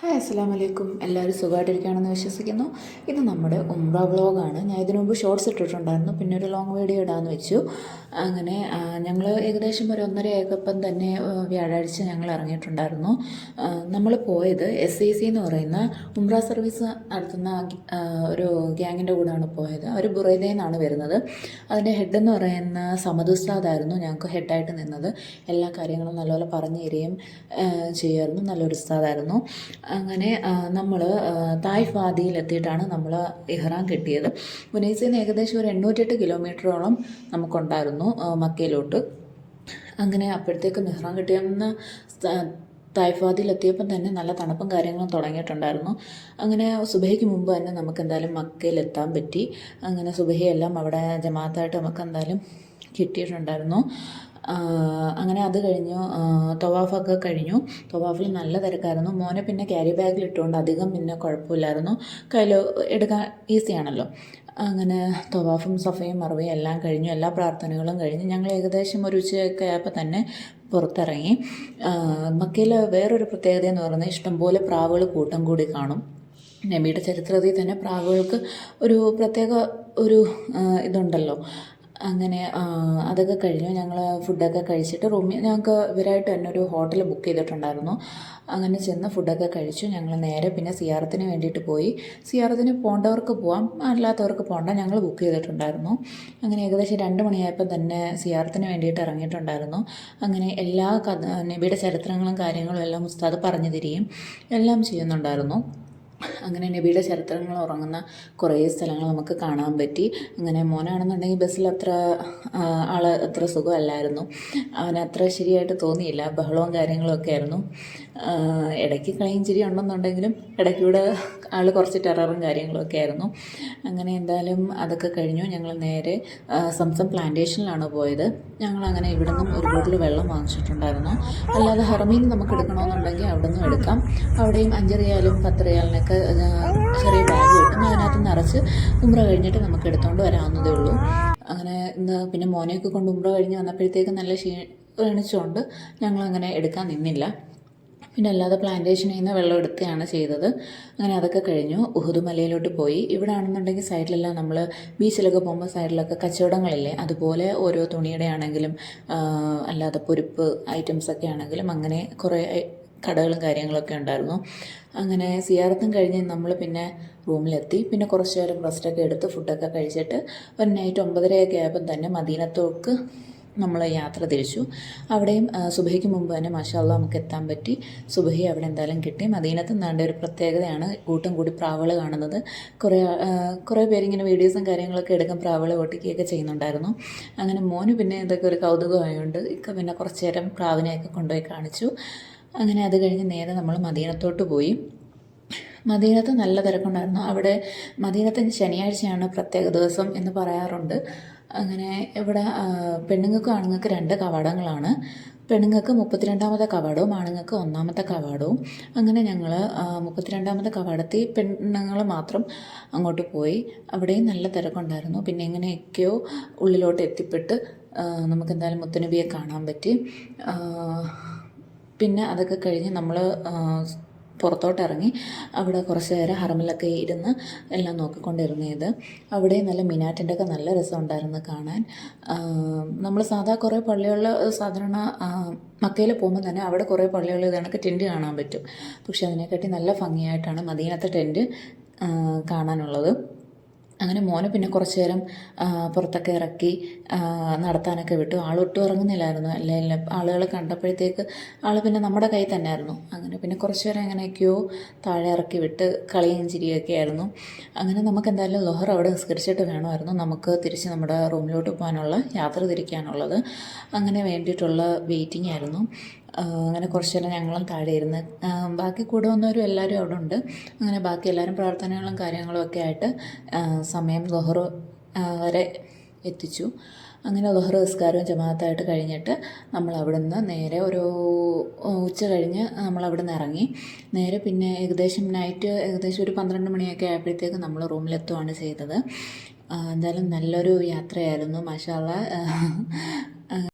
Hi അസ്സാം വലൈക്കും എല്ലാവരും സുഖമായിട്ടിരിക്കുകയാണെന്ന് വിശ്വസിക്കുന്നു. ഇത് നമ്മുടെ ഉംറ വ്ളോഗാണ്. ഞാൻ ഇതിനു മുമ്പ് ഷോർട്സ് ഇട്ടിട്ടുണ്ടായിരുന്നു. പിന്നെ ഒരു ലോങ് വീഡിയോ ഇടാമെന്ന് വെച്ചു. അങ്ങനെ ഞങ്ങൾ ഏകദേശം ഒരു ഒന്നര ഏകപ്പം തന്നെ വ്യാഴാഴ്ച ഞങ്ങൾ ഇറങ്ങിയിട്ടുണ്ടായിരുന്നു. നമ്മൾ പോയത് എസ് ഐ സി എന്ന് പറയുന്ന ഉംറ സർവീസ് നടത്തുന്ന ഒരു ഗ്യാങ്ങിന്റെ കൂടെയാണ് പോയത്. അവർ ബുറൈദയിൽ നിന്നാണ് വരുന്നത്. അതിന്റെ ഹെഡ് എന്ന് പറയുന്ന സമദുസ്താദായിരുന്നു ഞങ്ങൾക്ക് ഹെഡായിട്ട് നിന്നത്. എല്ലാ കാര്യങ്ങളും നല്ലപോലെ പറഞ്ഞു തരികയും ചെയ്യുമായിരുന്നു നല്ലൊരു ഉസ്താദായിരുന്നു. അങ്ങനെ നമ്മൾ തായ് വാദിയിലെത്തിയിട്ടാണ് നമ്മൾ ഇഹ്റാം കിട്ടിയത്. മുനൈസിൽ നിന്ന് ഏകദേശം ഒരു എണ്ണൂറ്റെട്ട് കിലോമീറ്ററോളം നമുക്കുണ്ടായിരുന്നു മക്കയിലോട്ട്. അങ്ങനെ അപ്പോഴത്തേക്ക് ഇഹ്റാം കിട്ടിയെന്ന തായ്ഫാദിയിലെത്തിയപ്പം തന്നെ നല്ല തണുപ്പും കാര്യങ്ങളും തുടങ്ങിയിട്ടുണ്ടായിരുന്നു. അങ്ങനെ സുബഹയ്ക്ക് മുമ്പ് തന്നെ നമുക്ക് എന്തായാലും മക്കയിലെത്താൻ പറ്റി. അങ്ങനെ സുബഹയെല്ലാം അവിടെ ജമാഅത്തായിട്ട് നമുക്ക് എന്തായാലും കിട്ടിയിട്ടുണ്ടായിരുന്നു. അങ്ങനെ അത് കഴിഞ്ഞു. തവാഫൊക്കെ കഴിഞ്ഞു. തവാഫിൽ നല്ല തിരക്കായിരുന്നു. മോനെ പിന്നെ ക്യാരി ബാഗിൽ ഇട്ടുകൊണ്ട് അധികം പിന്നെ കുഴപ്പമില്ലായിരുന്നു. കയ്യിൽ എടുക്കാൻ ഈസിയാണല്ലോ അങ്ങനെ തവാഫും സഫയും മറവയും എല്ലാം കഴിഞ്ഞു. എല്ലാ പ്രാർത്ഥനകളും കഴിഞ്ഞു. ഞങ്ങൾ ഏകദേശം ഒരു ഉച്ചയൊക്കെ ആയപ്പോൾ തന്നെ പുറത്തിറങ്ങി. മക്കയിലെ വേറൊരു പ്രത്യേകത എന്ന് പറയുന്നത് ഇഷ്ടംപോലെ പ്രാവുകൾ കൂട്ടം കൂടി കാണും. നബിയുടെ ചരിത്രത്തിൽ തന്നെ പ്രാവുകൾക്ക് ഒരു പ്രത്യേക ഒരു ഇതുണ്ടല്ലോ. അങ്ങനെ അതൊക്കെ കഴിഞ്ഞു. ഞങ്ങൾ ഫുഡൊക്കെ കഴിച്ചിട്ട് റൂമിൽ ഞങ്ങൾക്ക് ഇവരായിട്ട് തന്നെ ഒരു ഹോട്ടൽ ബുക്ക് ചെയ്തിട്ടുണ്ടായിരുന്നു. അങ്ങനെ ചെന്ന് ഫുഡൊക്കെ കഴിച്ചു. ഞങ്ങൾ നേരെ പിന്നെ സിയാറത്തിന് വേണ്ടിയിട്ട് പോയി. സിയാറത്തിന് പോകേണ്ടവർക്ക് പോവാം അല്ലാത്തവർക്ക് പോകണ്ട ഞങ്ങൾ ബുക്ക് ചെയ്തിട്ടുണ്ടായിരുന്നു. അങ്ങനെ ഏകദേശം രണ്ട് മണിയായപ്പോൾ തന്നെ സിയാറത്തിന് വേണ്ടിയിട്ട് ഇറങ്ങിയിട്ടുണ്ടായിരുന്നു. അങ്ങനെ എല്ലാ കഥ നബിയുടെ ചരിത്രങ്ങളും കാര്യങ്ങളും എല്ലാം ഉസ്താദ് പറഞ്ഞു തരികയും എല്ലാം ചെയ്യുന്നുണ്ടായിരുന്നു. അങ്ങനെ നബിയുടെ ചരിത്രങ്ങൾ ഉറങ്ങുന്ന കുറേ സ്ഥലങ്ങൾ നമുക്ക് കാണാൻ പറ്റി. അങ്ങനെ മോനാണെന്നുണ്ടെങ്കിൽ ബസ്സിൽ അത്ര ആൾ അത്ര സുഖമല്ലായിരുന്നു. അവന് അത്ര ശരിയായിട്ട് തോന്നിയില്ല. ബഹളവും കാര്യങ്ങളൊക്കെ ആയിരുന്നു. ഇടയ്ക്ക് കളിയും ചിരി ഉണ്ടെന്നുണ്ടെങ്കിലും ഇടയ്ക്കൂടെ ആൾ കുറച്ച് ടെററും കാര്യങ്ങളൊക്കെ ആയിരുന്നു. അങ്ങനെ എന്തായാലും അതൊക്കെ കഴിഞ്ഞു. ഞങ്ങൾ നേരെ സംസം പ്ലാന്റേഷനിലാണ് പോയത്. ഞങ്ങൾ അങ്ങനെ ഇവിടെ നിന്നും ഒരു ബോട്ടിൽ വെള്ളം വാങ്ങിച്ചിട്ടുണ്ടായിരുന്നു. അല്ലാതെ ഹർമീൻ നമുക്ക് എടുക്കണമെന്നുണ്ടെങ്കിൽ അവിടെ നിന്നും എടുക്കാം. അവിടെയും അഞ്ചറിയാലും പത്തറിയാലിനൊക്കെ ചെറിയ ബാഗ് കിട്ടും. അതിനകത്ത് നിറച്ച് ഉമ്ര കഴിഞ്ഞിട്ട് നമുക്ക് എടുത്തുകൊണ്ട് വരാവുന്നതേ ഉള്ളൂ. അങ്ങനെ ഇന്ന് പിന്നെ മോനെയൊക്കെ കൊണ്ട് ഉമ്ര കഴിഞ്ഞ് വന്നപ്പോഴത്തേക്ക് നല്ല ക്ഷീണിച്ചുകൊണ്ട് ഞങ്ങളങ്ങനെ എടുക്കാൻ നിന്നില്ല. പിന്നെ അല്ലാതെ പ്ലാന്റേഷനിൽ നിന്ന് വെള്ളം എടുക്കുകയാണ് ചെയ്തത്. അങ്ങനെ അതൊക്കെ കഴിഞ്ഞു. ഉഹുദ് മലയിലോട്ട് പോയി. ഇവിടെ ആണെന്നുണ്ടെങ്കിൽ സൈഡിലെല്ലാം നമ്മൾ ബീച്ചിലൊക്കെ പോകുമ്പോൾ സൈഡിലൊക്കെ കച്ചവടങ്ങളില്ലേ? അതുപോലെ ഓരോ തുണിയുടെ ആണെങ്കിലും അല്ലാതെ പൊരുപ്പ് ഐറ്റംസൊക്കെ ആണെങ്കിലും അങ്ങനെ കുറേ കടകളും കാര്യങ്ങളൊക്കെ ഉണ്ടായിരുന്നു. അങ്ങനെ സിയാറത്തും കഴിഞ്ഞ് നമ്മൾ പിന്നെ റൂമിലെത്തി. പിന്നെ കുറച്ച് നേരം റെസ്റ്റൊക്കെ എടുത്ത് ഫുഡൊക്കെ കഴിച്ചിട്ട് ഒരു നൈറ്റ് ഒമ്പതരയൊക്കെ ആയപ്പം തന്നെ മദീനത്തോക്ക് നമ്മൾ യാത്ര തിരിച്ചു. അവിടെയും സുബഹയ്ക്ക് മുമ്പ് തന്നെ മാഷാല്ല നമുക്ക് എത്താൻ പറ്റി. സുബഹി അവിടെ എന്തായാലും കിട്ടി. മദീനത്ത് നിന്നാണ്ട് ഒരു പ്രത്യേകതയാണ് കൂട്ടം കൂടി പ്രാവൾ കാണുന്നത്. കുറേ കുറേ പേരിങ്ങനെ വീഡിയോസും കാര്യങ്ങളൊക്കെ എടുക്കാൻ പ്രാവൾ ഓട്ടിക്കുകയൊക്കെ ചെയ്യുന്നുണ്ടായിരുന്നു. അങ്ങനെ മോന് പിന്നെ ഇതൊക്കെ ഒരു കൗതുകമായതുകൊണ്ട് ഇക്ക പിന്നെ കുറച്ച് നേരം പ്രാവിനെയൊക്കെ കൊണ്ടുപോയി കാണിച്ചു. അങ്ങനെ അത് കഴിഞ്ഞ് നേരെ നമ്മൾ മദീനത്തോട്ട് പോയി. മദീനത്ത് നല്ല തിരക്കുണ്ടായിരുന്നു. അവിടെ മദീനത്തിന് ശനിയാഴ്ചയാണ് പ്രത്യേക ദിവസം എന്ന് പറയാറുണ്ട്. അങ്ങനെ ഇവിടെ പെണ്ണുങ്ങൾക്കും ആണുങ്ങൾക്ക് രണ്ട് കവാടങ്ങളാണ്. പെണ്ണുങ്ങൾക്ക് മുപ്പത്തിരണ്ടാമത്തെ കവാടവും ആണുങ്ങൾക്ക് ഒന്നാമത്തെ കവാടവും. അങ്ങനെ ഞങ്ങൾ മുപ്പത്തിരണ്ടാമത്തെ കവാടത്തിൽ പെണ്ണുങ്ങൾ മാത്രം അങ്ങോട്ട് പോയി. അവിടെയും നല്ല തിരക്കുണ്ടായിരുന്നു. പിന്നെ എങ്ങനെയൊക്കെയോ ഉള്ളിലോട്ട് എത്തിപ്പെട്ട് ആ, നമുക്ക് എന്തായാലും മുത്തനബിയെ കാണാൻ പറ്റി. പിന്നെ അതൊക്കെ കഴിഞ്ഞ് നമ്മൾ പുറത്തോട്ട് ഇറങ്ങി അവിടെ കുറച്ച് നേരം ഹറമിലൊക്കെ ഇരുന്ന് എല്ലാം നോക്കിക്കൊണ്ടിരുന്നത്. അവിടെ നല്ല മിനാറ്റിന്റെ ഒക്കെ നല്ല രസമുണ്ടായിരുന്നു കാണാൻ. നമ്മൾ സാധാ കുറേ പള്ളികളിൽ സാധാരണ മക്കയിൽ പോകുമ്പോൾ തന്നെ അവിടെ കുറേ പള്ളികളിൽ ഇതണക്ക് ടെന്റ് കാണാൻ പറ്റും. പക്ഷെ അതിനെക്കാട്ടി നല്ല ഭംഗിയായിട്ടാണ് മദീനത്തെ ടെന്റ് കാണാനുള്ളത്. അങ്ങനെ മോനെ പിന്നെ കുറച്ചു നേരം പുറത്തൊക്കെ ഇറക്കി നടത്താനൊക്കെ വിട്ടു. ആളൊട്ടും ഇറങ്ങുന്നില്ലായിരുന്നു. അല്ലേ ആളുകൾ കണ്ടപ്പോഴത്തേക്ക് ആൾ പിന്നെ നമ്മുടെ കയ്യിൽ തന്നെ ആയിരുന്നു അങ്ങനെ പിന്നെ കുറച്ച് നേരം എങ്ങനെയൊക്കെയോ താഴെ ഇറക്കി വിട്ട് കളിയും ചിരിയൊക്കെ ആയിരുന്നു. അങ്ങനെ നമുക്ക് എന്തായാലും ലൊഹർ അവിടെ നിസ്കരിച്ചിട്ട് വേണമായിരുന്നു. നമുക്ക് തിരിച്ച് നമ്മുടെ റൂമിലോട്ട് പോകാനുള്ള യാത്ര തിരിക്കാനുള്ളത്. അങ്ങനെ വേണ്ടിയിട്ടുള്ള വെയിറ്റിംഗ് ആയിരുന്നു. അങ്ങനെ കുറച്ച് നേരം ഞങ്ങളും താഴെ ഇരുന്ന് ബാക്കി കൂടെ വന്നവരും എല്ലാവരും അവിടെ ഉണ്ട്. അങ്ങനെ ബാക്കി എല്ലാവരും പ്രാർത്ഥനകളും കാര്യങ്ങളും ഒക്കെ ആയിട്ട് സമയം ലൊഹർ വരെ എത്തിച്ചു. അങ്ങനെ ലൊഹർ നിസ്കാരവും ജമാഅത്തായിട്ട് കഴിഞ്ഞിട്ട് നമ്മൾ അവിടെ നിന്ന് നേരെ ഒരു ഉച്ച കഴിഞ്ഞ് നമ്മൾ അവിടെ നിന്ന് ഇറങ്ങി. നേരെ പിന്നെ ഏകദേശം നൈറ്റ് ഏകദേശം ഒരു പന്ത്രണ്ട് മണിയൊക്കെ ആയപ്പോഴത്തേക്ക് നമ്മൾ റൂമിലെത്തുകയാണ് ചെയ്തത്. എന്തായാലും നല്ലൊരു യാത്രയായിരുന്നു. മാഷാള്ള